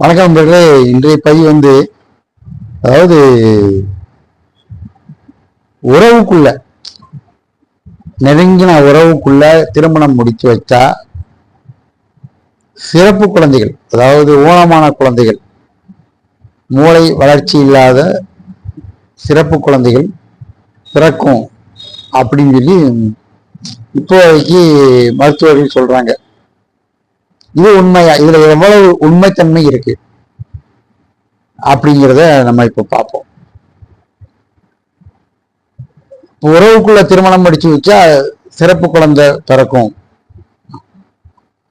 வணக்கம் நண்பர்களே. இன்றைய பதிவு வந்து அதாவது உறவுக்குள்ள நெருங்கின உறவுக்குள்ள திருமணம் முடித்து வச்சா சிறப்பு குழந்தைகள் அதாவது ஊனமான குழந்தைகள் மூளை வளர்ச்சி இல்லாத சிறப்பு குழந்தைகள் பிறக்கும் அப்படின்னு சொல்லி இப்போதைக்கு மருத்துவர்கள் சொல்றாங்க. இது உண்மையா? இதுல எவ்வளவு உண்மைத்தன்மை இருக்கு? அப்படிங்கிறத நம்ம இப்ப பார்ப்போம். உறவுக்குள்ள திருமணம் முடிச்சு வச்சா சிறப்பு குழந்தை பிறக்கும்.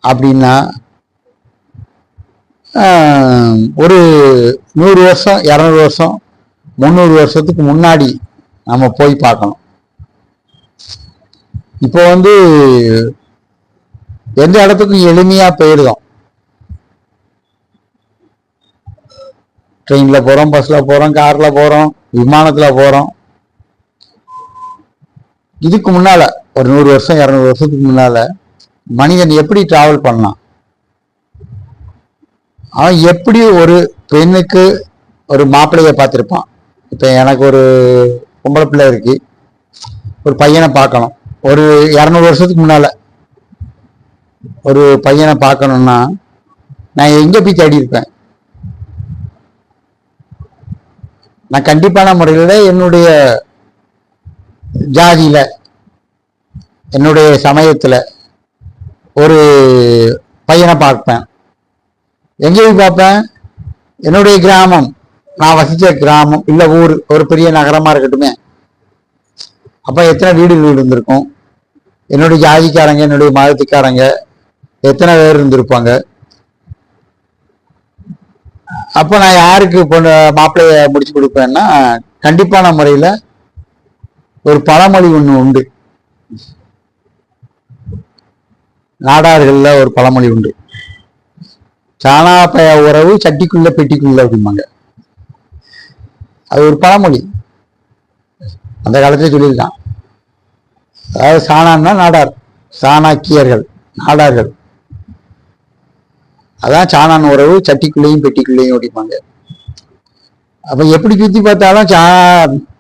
அப்படின்னா ஒரு நூறு வருஷம் இரநூறு வருஷம் முந்நூறு வருஷத்துக்கு முன்னாடி நம்ம போய் பார்க்கணும். இப்போ வந்து எந்த இடத்துக்கும் எளிமையா போயிடுதோம் ட்ரெயின்ல போறோம் பஸ்ல போறோம் கார்ல போறோம் விமானத்துல போறோம். இதுக்கு முன்னால ஒரு நூறு வருஷம் இரநூறு வருஷத்துக்கு முன்னால மனிதன் எப்படி டிராவல் பண்ணான்? அவன் எப்படி ஒரு பெண்ணுக்கு ஒரு மாப்பிள்ளைய பார்த்துருப்பான்? இப்போ எனக்கு ஒரு பொம்பளை பிள்ளை இருக்கு. ஒரு பையனை பார்க்கணும். ஒரு இரநூறு வருஷத்துக்கு முன்னால ஒரு பையனை பார்க்கணும்னா நான் எங்கே போய் தேடி இருப்பேன்? நான் கண்டிப்பான முறையில் என்னுடைய ஜாதியில என்னுடைய சமயத்தில் ஒரு பையனை பார்ப்பேன். எங்கே போய் பார்ப்பேன்? என்னுடைய கிராமம் நான் வசித்த கிராமம் இல்லை ஊர் ஒரு பெரிய நகரமாக இருக்கட்டுமே. அப்போ எத்தனை வீடுகள் இருந்திருக்கும்? என்னுடைய ஜாதிக்காரங்க என்னுடைய மதத்துக்காரங்க எத்தனை பேர் இருந்திருப்பாங்க? அப்போ நான் யாருக்கு பொண்ணு மாப்பிள்ளைய முடிச்சு கொடுப்பேன்னா கண்டிப்பான முறையில ஒரு பழமொழி ஒண்ணு உண்டு. நாடார்கள்ல ஒரு பழமொழி உண்டு. சாணாப்பய உறவு சட்டிக்குள்ள பெட்டிக்குள்ள அப்படிம்பாங்க. அது ஒரு பழமொழி. அந்த காலத்துல சொல்லியிருக்கான். அதாவது சாணான்னா நாடார். சாணாக்கியர்கள் நாடார்கள். அதான் சாணான் உறவு சட்டிக்குள்ளேயும் பெட்டிக்குள்ளேயும் ஒடிப்பாங்க அப்ப எப்படி சுத்தி பார்த்தாலும் சா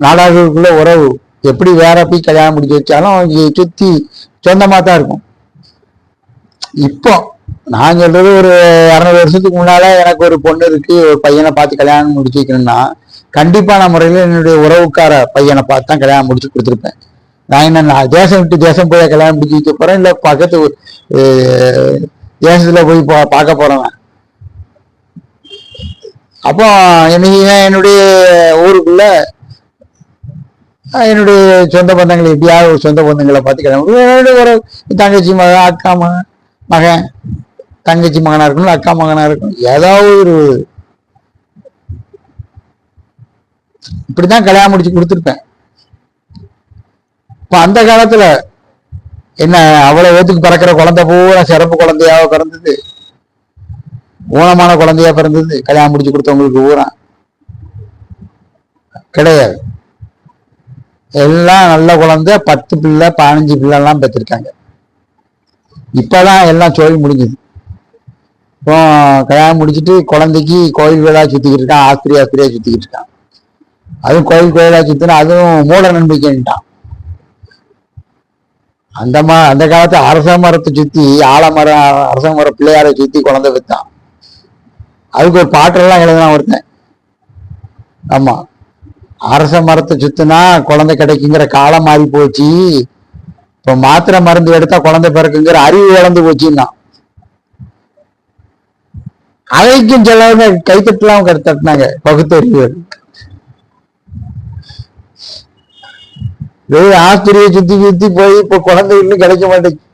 நாடாளுக்குள்ள உறவு. எப்படி வேற போய் கல்யாணம் முடிச்சு வச்சாலும் சுத்தி சொந்தமா தான் இருக்கும். இப்போ நான் சொல்றது ஒரு இரநூறு வருஷத்துக்கு முன்னால எனக்கு ஒரு பொண்ணு இருக்கு ஒரு பையனை பார்த்து கல்யாணம் முடிச்சு வைக்கணும்னா கண்டிப்பான முறையில் என்னுடைய உறவுக்கார பையனை பார்த்து தான் கல்யாணம் முடிச்சு கொடுத்துருப்பேன். நான் என்ன நான் தேசம் விட்டு தேசம் போய் கல்யாணம் முடிச்சு வைக்க போறேன் இல்லை பக்கத்து அஹ், தேசத்துல போய் பா பார்க்க போறவன். அப்போ இன்னைக்கு என்னுடைய ஊருக்குள்ள என்னுடைய சொந்த பந்தங்களை எப்படியாவது ஒரு சொந்த பந்தங்களை பார்த்து ஒரு தங்கச்சி மகன் அக்கா மகன் மகன். தங்கச்சி மகனா இருக்கணும் அக்கா மகனா இருக்கணும் ஏதாவது ஒரு இப்படிதான் கல்யாணம் முடிச்சு கொடுத்துருப்பேன். இப்போ அந்த காலத்துல என்ன அவ்வளவு பேத்துக்கு பிறக்கிற குழந்தை பூரா சிறப்பு குழந்தையாக பிறந்தது. ஊனமான குழந்தையா பிறந்தது. கல்யாணம் முடிச்சு கொடுத்தவங்களுக்கு பூரா கிடையாது. எல்லாம் நல்ல குழந்தை பத்து பிள்ளை பதினஞ்சு பிள்ளைலாம் பெற்றிருக்காங்க. இப்பதான் எல்லாம் கோயில் முடிஞ்சுது. இப்போ கல்யாணம் முடிச்சுட்டு குழந்தைக்கு கோயில் கோயிலாக சுற்றிக்கிட்டு இருக்கான் ஆஸ்திரி ஆஸ்திரியா சுற்றிக்கிட்டு இருக்கான். அதுவும் கோயில் கோயிலாக சுற்றினா அதுவும் மூட நம்பிக்கைன்ட்டான். அந்த மா அந்த காலத்து அரச மரத்தை சுத்தி ஆலமரம் அரச மர பிள்ளையாரை சுத்தி குழந்தை வித்தான். அதுக்கு ஒரு பாட்டெல்லாம் எழுதினா ஒருத்தன். ஆமா. அரச மரத்தை சுத்தினா குழந்தை கிடைக்குங்கிற காலம் மாறி போச்சு. இப்ப மாத்திரை மருந்து எடுத்தா குழந்தை பிறக்குங்கிற அறிவு இழந்து போச்சுன்னா. அதைக்கும் சிலவங்க கைத்தட்டலாம் தட்டினாங்க பகுத்தறிவு வெறும் ஆஸ்திரியை சுத்தி சுத்தி போய் இப்ப குழந்தை இன்னும் கிடைக்க மாட்டேங்குது.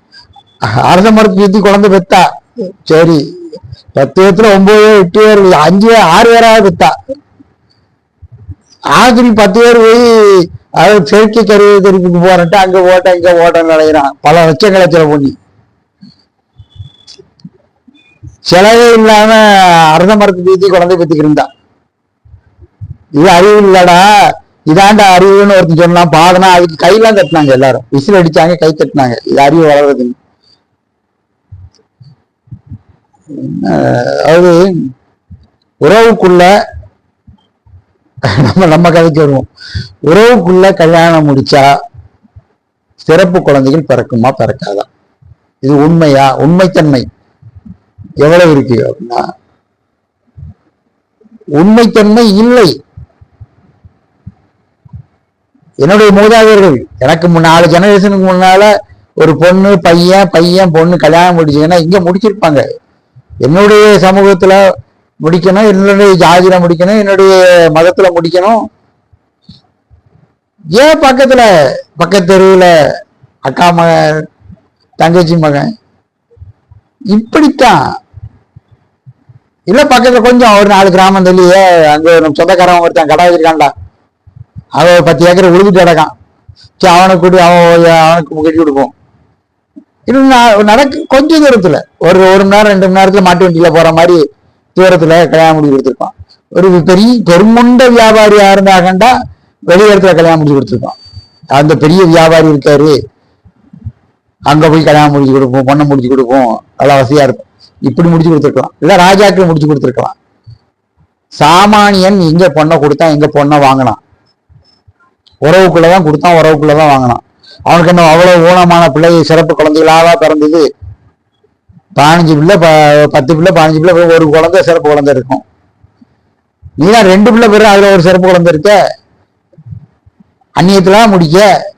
அரச மரத்தை சுத்தி குழந்தை பெத்தா? சரி. பத்து பேத்துல ஒன்பது பேர் எட்டு பேர் அஞ்சு பேர் ஆறு பேராவது பெத்தா? ஆஸ்திரி பத்து பேர் போய் அதாவது செயற்கை கருவி தெரிவிக்கு போறட்டு அங்க ஓட்ட இங்க ஓட்டம் நினைக்கிறான் பல லட்சங்களை செலவு பண்ணி. செலவே இல்லாம அரச மரத்தை சுத்தி குழந்தை பெத்துக்கிட்டு இது அறிவு இல்லடா. இதாண்டா அறிவுன்னு ஒருத்தன் சொன்னான். பாடனா அதுக்கு கையெல்லாம் தட்டினாங்க எல்லாரும். விசில் அடிச்சாங்க கை தட்டினாங்க. இது அறிவு வளர்றதுன்னு அதாவது உறவுக்குள்ள நம்ம நம்ம கதைக்கு வருவோம். உறவுக்குள்ள கல்யாணம் முடிச்சா சிறப்பு குழந்தைகள் பிறக்குமா பிறக்காதா? இது உண்மையா? உண்மைத்தன்மை எவ்வளவு இருக்கு அப்படின்னா உண்மைத்தன்மை இல்லை. என்னுடைய மூதாதையர்கள் எனக்கு முன்ன- நாலு ஜெனரேஷனுக்கு முன்னால ஒரு பொண்ணு பையன் பையன் பொண்ணு கல்யாணம் முடிச்சுங்கன்னா இங்க முடிச்சிருப்பாங்க. என்னுடைய சமூகத்துல முடிக்கணும் என்னுடைய ஜாதியில முடிக்கணும் என்னுடைய மதத்துல முடிக்கணும். ஏன் பக்கத்துல பக்கத்து தெருவில் அக்கா மகன் தங்கச்சி மகன்? இப்படித்தான். இல்ல பக்கத்துல கொஞ்சம் ஒரு நாலு கிராமம் தள்ளியே அங்க நம்ம சொந்தக்காரன் ஒருத்தன் கடை வச்சிருக்கான்டா. அவன் பத்து ஏக்கரை உழுதுட்டு கிடக்கான். சரி அவனை கூட்டி அவன் அவனுக்கு கட்டி கொடுப்போம். இன்னும் நடக்கு கொஞ்சம் தூரத்துல. ஒரு ஒரு மணி நேரம் ரெண்டு மணி நேரத்துல மாட்டு வண்டியில போற மாதிரி தூரத்துல கல்யாணம் முடிச்சு கொடுத்துருப்பான். ஒரு பெரிய பெருமுண்ட வியாபாரியாக இருந்தாகண்டா வெளி கல்யாணம் முடிச்சு கொடுத்துருப்பான். அந்த பெரிய வியாபாரி இருக்காரு. அங்க போய் கல்யாணம் முடிஞ்சு கொடுப்போம் பொண்ணை முடிச்சு கொடுப்போம். நல்லா வசதியா இருக்கும். இப்படி முடிச்சு கொடுத்துருக்கலாம். இல்ல ராஜாக்கள் முடிச்சு கொடுத்துருக்கலாம். சாமானியன் எங்க பொண்ணை கொடுத்தா எங்க பொண்ணை வாங்கினான். உறவுக்குள்ள தான் கொடுத்தான் உறவுக்குள்ளதான் வாங்கினான். அவனுக்கு என்ன அவ்வளவு ஊனமான பிள்ளை சிறப்பு குழந்தைகளாக பிறந்தது? பதினஞ்சு பிள்ளை ப- பத்து பிள்ளை பதினஞ்சு பிள்ளை ஒரு குழந்தை சிறப்பு குழந்தை இருக்கும். நீதான் ரெண்டு பிள்ளை பேரும் அதுல ஒரு சிறப்பு குழந்தை இருக்க? அந்நியத்துல முடிக்க.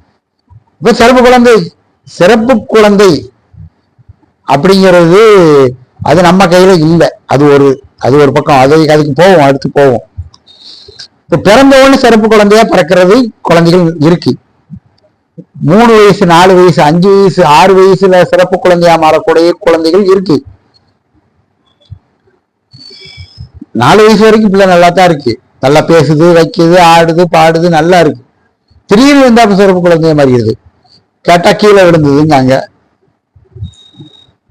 இப்ப சிறப்பு குழந்தை சிறப்பு குழந்தை அப்படிங்கிறது அது நம்ம கையில இல்லை. அது ஒரு அது ஒரு பக்கம். அது அதுக்கு போவோம் அடுத்து போவோம். இப்ப பிறந்த உடனே சிறப்பு குழந்தையா பிறக்கிறது குழந்தைகள் இருக்கு. மூணு வயசு நாலு வயசு அஞ்சு வயசு ஆறு வயசுல சிறப்பு குழந்தையா மாறக்கூடிய குழந்தைகள் இருக்கு. நாலு வயசு வரைக்கும் பிள்ளை நல்லா தான் இருக்கு. நல்லா பேசுது வைக்குது ஆடுது பாடுது நல்லா இருக்கு. திடீர்னு வந்தா சிறப்பு குழந்தைய மாறிடுது. கேட்டா கீழே விழுந்ததுங்காங்க.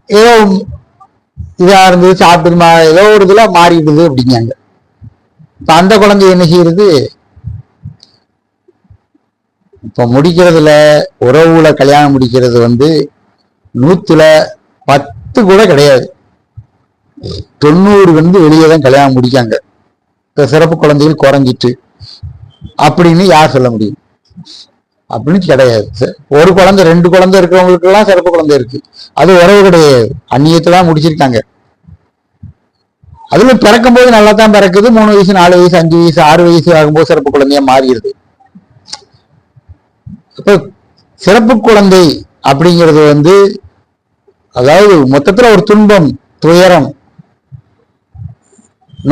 ஏதோ இதா இருந்தது சாப்பிட்டு மா- ஏதோ ஒரு இதுல மாறிடுது அப்படிங்காங்க. இப்ப அந்த குழந்தை என்ன செய்யறது? இப்ப முடிக்கிறதுல உறவுல கல்யாணம் முடிக்கிறது வந்து நூத்துல பத்து கூட கிடையாது. தொண்ணூறு வந்து வெளியே தான் கல்யாணம் முடிக்காங்க. இப்ப சிறப்பு குழந்தைகள் குறைஞ்சிட்டு அப்படின்னு யார் சொல்ல முடியும்? அப்படின்னு கிடையாது. ஒரு குழந்தை ரெண்டு குழந்தை இருக்கிறவங்களுக்கு எல்லாம் சிறப்பு குழந்தை இருக்கு. அது உறவு கிடையாது. அந்நியத்துல தான் முடிச்சிருக்காங்க. அதுல பிறக்கும் போது நல்லா தான் பிறக்குது. மூணு வயசு நாலு வயசு அஞ்சு வயசு ஆறு வயசு ஆகும்போது சிறப்பு குழந்தையா மாறிடுது. இப்போ சிறப்பு குழந்தை அப்படிங்கிறது வந்து அதாவது மொத்தத்துல ஒரு துன்பம் துயரம்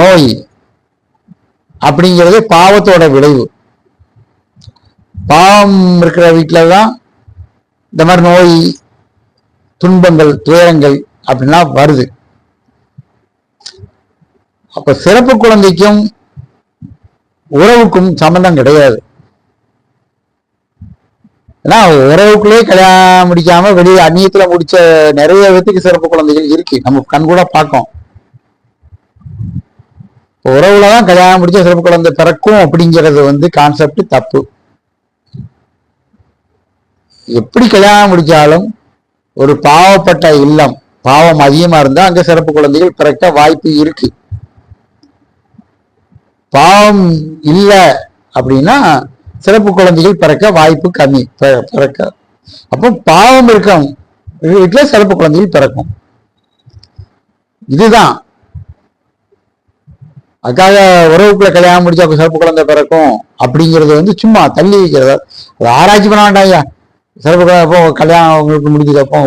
நோய் அப்படிங்கிறது பாவத்தோட விளைவு. பாவம் இருக்கிற வீட்டில தான் இந்த மாதிரி நோய் துன்பங்கள் துயரங்கள் அப்படின்லாம் வருது. அப்ப சிறப்பு குழந்தைக்கும் உறவுக்கும் சம்பந்தம் கிடையாது. ஏன்னா உறவுக்குள்ளே கல்யாணம் முடிக்காம வெளியே அந்நியத்துல முடிச்ச நிறைய விதத்துக்கு சிறப்பு குழந்தைகள் இருக்கு. நம்ம கண் கூட பார்க்கோம். இப்ப உறவுலதான் கல்யாணம் முடிச்ச சிறப்பு குழந்தை பிறக்கும் அப்படிங்கிறது வந்து கான்செப்ட் தப்பு. எப்படி கல்யாணம் முடிச்சாலும் ஒரு பாவப்பட்ட இல்லம் பாவம் அதிகமா இருந்தா அங்க சிறப்பு குழந்தைகள் பிறக்க வாய்ப்பு இருக்கு. பாவம் இல்லை அப்படின்னா சிறப்பு குழந்தைகள் பிறக்க வாய்ப்பு கம்மி பிறக்க. அப்போ பாவம் இருக்கும் வீட்டில் சிறப்பு குழந்தைகள் பிறக்கும். இதுதான். அதுக்காக உறவுக்குள்ள கல்யாணம் முடிச்சா சிறப்பு குழந்தை பிறக்கும் அப்படிங்கிறது வந்து சும்மா தள்ளி வைக்கிறதா. அது ஆராய்ச்சி பண்ண வேண்டாம் ஐயா. சிறப்பு குழந்தை அப்போ கல்யாணம் உங்களுக்கு முடிஞ்சது அப்போ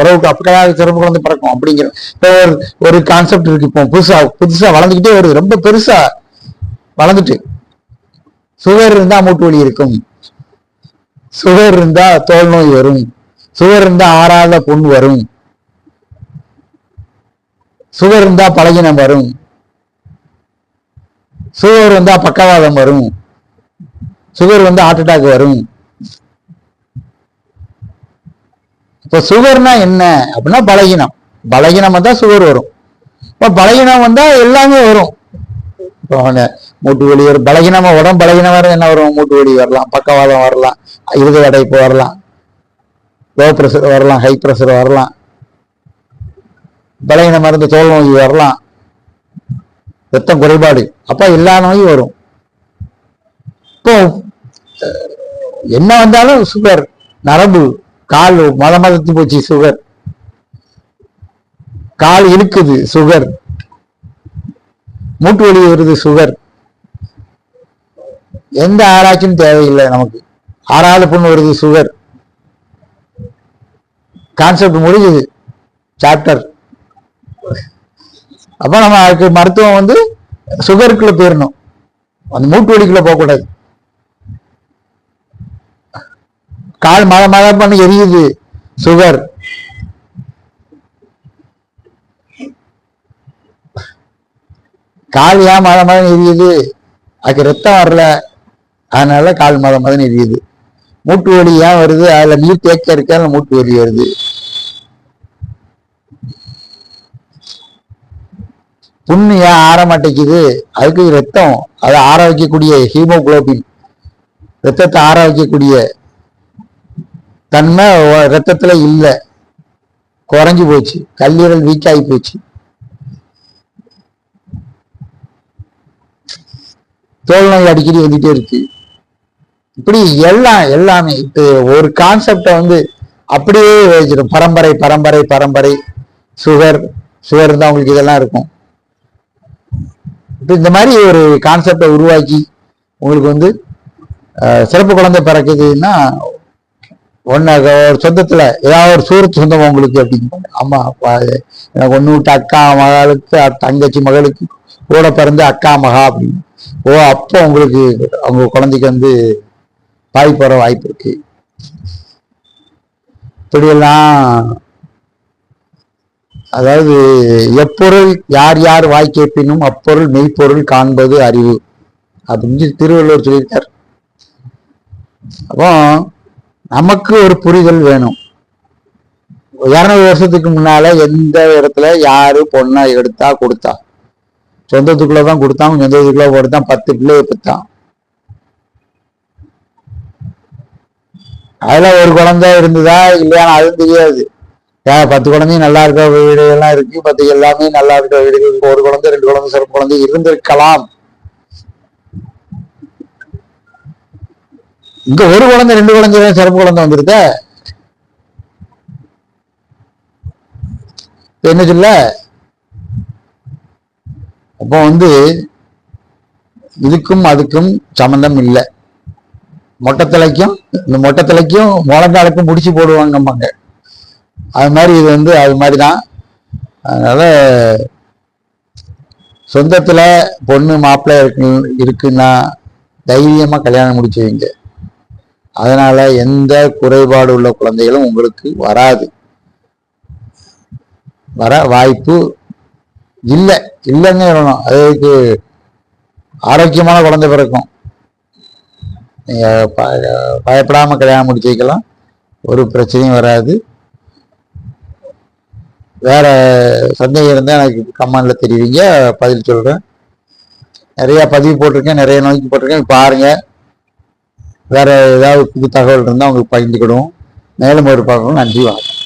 உறவுக்கு அப்போ கல்யாணம் சிறப்பு குழந்தை பிறக்கும் அப்படிங்கிற இப்போ ஒரு ஒரு கான்செப்ட் இருக்கு இப்போ புதுசா புதுசா வளர்ந்துக்கிட்டே வருது. ரொம்ப பெருசா வளர்ந்துட்டு. சுகர் இருந்தா மூட்டு வலி இருக்கும். சுகர் இருந்தா தோல் நோய் வரும். சுகர் இருந்தா ஆறாத புண் வரும். சுகர் இருந்தா பலகினம் வரும். சுகர் வந்தா பக்கவாதம் வரும். சுகர் வந்து ஹார்ட் அட்டாக் வரும். இப்ப சுகர்னா என்ன? அப்படின்னா பலகீனம். பலகீனம் வந்தா சுகர் வரும். இப்ப பலகீனம் வந்தா எல்லாமே வரும். இப்போ மூட்டு வலி வரும். பலகீனமா உடம்பு பலகீனமா வர என்ன வரும்? மூட்டு வலி வரலாம் பக்கவாதம் வரலாம் இருதய அடைப்பு வரலாம் லோ ப்ரெஷர் வரலாம் ஹை ப்ரெஷர் வரலாம். பலகின மருந்து தோல் நோய் வரலாம். ரத்தம் குறைபாடு. அப்ப எல்லா நோயும் வரும். இப்போ என்ன வந்தாலும் சுகர் நரம்பு கால் மத மதத்து போச்சு சுகர் கால் இழுக்குது சுகர் மூட்டு வலி வருது சுகர் எந்த ஆராய்ச்சியும் தேவையில்லை நமக்கு. ஆறாவது பொண்ணு வருது சுகர் கான்செப்ட் முடிஞ்சது. சாப்டர் அப்ப நம்ம அதுக்கு மருத்துவம் வந்து சுகருக்குள்ள போயிடணும் அந்த மூட்டு வலிக்குள்ள போகக்கூடாது. கால் மழை மழை பண்ணி எரியுது சுகர் கால் ஏன் மத மதம் எரியுது? அதுக்கு ரத்தம் வரல. அதனால கால் மத மதம் எரியுது. மூட்டு வலி ஏன் வருது? அதுல நீர் தேக்க இருக்க? மூட்டு வலி வருது? புண்ணு ஏன் ஆற மாட்டேங்குது? அதுக்கு ரத்தம் அதை ஆற வைக்கக்கூடிய ஹீமோகுளோபின். ரத்தத்தை ஆற வைக்கக்கூடிய தன்மை ரத்தத்தில் ரத்தத்துல இல்ல போச்சு. கல்லீரல் வீக் ஆகி போச்சு. தோல் நோய் அடிக்கடி வந்துட்டே இருக்கு. இப்படி எல்லாம் எல்லாமே இப்ப ஒரு கான்செப்டை வந்து அப்படியே வச்சிடும் பரம்பரை பரம்பரை பரம்பரை சுகர் சுகர் தான் உங்களுக்கு இதெல்லாம் இருக்கும். இப்ப இந்த மாதிரி ஒரு கான்செப்டை உருவாக்கி உங்களுக்கு வந்து சிறப்பு குழந்தை பிறக்குதுன்னா ஒன்னு ஒரு சொந்தத்துல ஏதாவது ஒரு சூரத்து சொந்தம் உங்களுக்கு அப்படின்னு ஆமா அப்பா, எனக்கு ஒன்று விட்டு அக்கா மகளுக்கு அ- தங்கச்சி மகளுக்கு கூட பிறந்து அக்கா மகா அப்படின்னு. ஓ அப்போ உங்களுக்கு அவங்க குழந்தைக்கு வந்து பாதிப்பு வர வாய்ப்பு இருக்கு. இப்படியெல்லாம் அதாவது எப்பொருள் யார் யார் வாய் கேட்பினும் அப்பொருள் மெய்ப்பொருள் காண்பது அறிவு. அப்படின்னு திருவள்ளுவர் சொல்லியிருக்கார். அப்போ நமக்கு ஒரு புரிதல் வேணும். இரநூறு வருஷத்துக்கு முன்னால எந்த இடத்துல யாரு பொண்ணை எடுத்தா கொடுத்தா? சொந்தத்துக்குள்ளதான் கொடுத்தான் சொந்தத்துக்குள்ள கொடுத்தான் பத்து பிள்ளைய பெற்றான். அதுல ஒரு குழந்தை இருந்ததா இல்லையான்னு அதுவும் தெரியாது. ஏன் பத்து குழந்தையும் நல்லா இருக்க வீடு எல்லாம் இருக்கு பத்து எல்லாமே நல்லா இருக்க வீடுகள் ஒரு குழந்தை ரெண்டு குழந்தை சிறப்பு குழந்தை இருந்திருக்கலாம். இங்க ஒரு குழந்தை ரெண்டு குழந்தை சிறப்பு குழந்தை வந்துருத என்ன சொல்ல? அப்போ வந்து இதுக்கும் அதுக்கும் சம்மந்தம் இல்லை. மொட்டத்தலைக்கும் இந்த மொட்டத்தலைக்கும் முழங்காலுக்கும் முடிச்சு போடுவாங்கம்பாங்க. அது மாதிரி இது வந்து அது மாதிரி தான் அதனால் சொந்தத்தில் பொண்ணு மாப்பிள்ளை இருக்கு இருக்குன்னா தைரியமாக கல்யாணம் முடிச்சு வைங்க. எந்த குறைபாடு உள்ள குழந்தைகளும் உங்களுக்கு வராது. வர வாய்ப்பு இல்லை இல்லைன்னு சொல்லணும் அதுக்கு ஆரோக்கியமான குழந்தை பிறக்கும். நீங்கள் ப- கல்யாணம் முடிச்சு வைக்கலாம். ஒரு பிரச்சனையும் வராது. வேற சந்தேகம் இருந்தால் எனக்கு கமெண்ட்ல தெரிவிங்க பதில் சொல்கிறேன் நிறைய பதிவு போட்டிருக்கேன் நிறைய நோய்க்கு போட்டிருக்கேன். பாருங்கள் வேற ஏதாவது புது தகவல் இருந்தால் உங்களுக்கு பகிர்ந்துக்கிடுவோம். மேலும் ஒரு பார்க்கணும் நன்றி வணக்கம்.